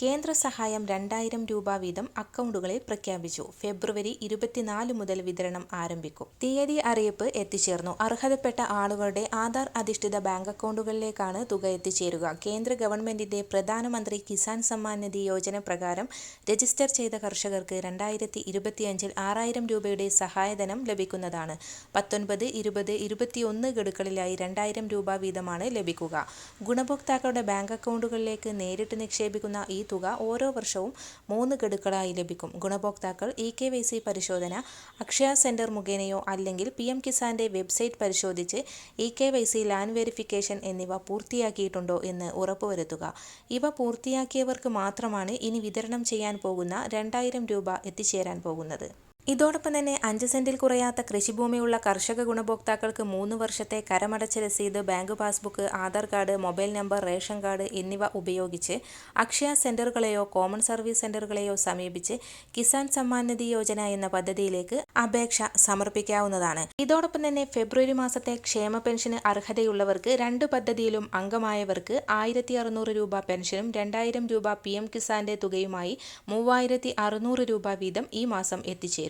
കേന്ദ്ര സഹായം രണ്ടായിരം രൂപ വീതം അക്കൗണ്ടുകളിൽ പ്രഖ്യാപിച്ചു. ഫെബ്രുവരി ഇരുപത്തിനാല് മുതൽ വിതരണം ആരംഭിക്കും. തീയതി അറിയിപ്പ് എത്തിച്ചേർന്നു. അർഹതപ്പെട്ട ആളുകളുടെ ആധാർ അധിഷ്ഠിത ബാങ്ക് അക്കൗണ്ടുകളിലേക്കാണ് തുക എത്തിച്ചേരുക. കേന്ദ്ര ഗവൺമെന്റിന്റെ പ്രധാനമന്ത്രി കിസാൻ സമ്മാൻ നിധി യോജന പ്രകാരം രജിസ്റ്റർ ചെയ്ത കർഷകർക്ക് രണ്ടായിരത്തി ഇരുപത്തിയഞ്ചിൽ ആറായിരം രൂപയുടെ സഹായധനം ലഭിക്കുന്നതാണ്. പത്തൊൻപത് ഇരുപത് ഇരുപത്തിയൊന്ന് ഗഡുക്കളിലായി രണ്ടായിരം രൂപ വീതമാണ് ലഭിക്കുക. ഗുണഭോക്താക്കളുടെ ബാങ്ക് അക്കൗണ്ടുകളിലേക്ക് നേരിട്ട് നിക്ഷേപിക്കുന്ന ഈ തുക ഓരോ വർഷവും മൂന്ന് ഗഡുക്കളായി ലഭിക്കും. ഗുണഭോക്താക്കൾ ഇ കെ വൈ സി പരിശോധന അക്ഷയ സെന്റർ മുഖേനയോ അല്ലെങ്കിൽ പി എം കിസാന്റെ വെബ്സൈറ്റ് പരിശോധിച്ച് E K Y C land verification എന്നിവ പൂർത്തിയാക്കിയിട്ടുണ്ടോ എന്ന് ഉറപ്പുവരുത്തുക. ഇവ പൂർത്തിയാക്കിയവർക്ക് മാത്രമാണ് ഇനി വിതരണം ചെയ്യാൻ പോകുന്ന രണ്ടായിരം രൂപ എത്തിച്ചേരാൻ പോകുന്നത്. ഇതോടൊപ്പം തന്നെ അഞ്ച് സെന്റിൽ കുറയാത്ത കൃഷിഭൂമിയുള്ള കർഷക ഗുണഭോക്താക്കൾക്ക് മൂന്ന് വർഷത്തെ കരമടച്ച രസീത് bank passbook Aadhaar card mobile number ration card എന്നിവ ഉപയോഗിച്ച് അക്ഷയ സെന്ററുകളെയോ കോമൺ സർവീസ് സെന്ററുകളെയോ സമീപിച്ച് കിസാൻ സമ്മാൻ നിധി യോജന എന്ന പദ്ധതിയിലേക്ക് അപേക്ഷ സമർപ്പിക്കാവുന്നതാണ്. ഇതോടൊപ്പം തന്നെ ഫെബ്രുവരി മാസത്തെ ക്ഷേമ പെൻഷന് അർഹതയുള്ളവർക്ക് രണ്ട് പദ്ധതിയിലും അംഗമായവർക്ക് ആയിരത്തി അറുന്നൂറ് രൂപ പെൻഷനും രണ്ടായിരം രൂപ പി എം കിസാന്റെ തുകയുമായി മൂവായിരത്തി അറുന്നൂറ് രൂപ വീതം ഈ മാസം എത്തിച്ചേരും.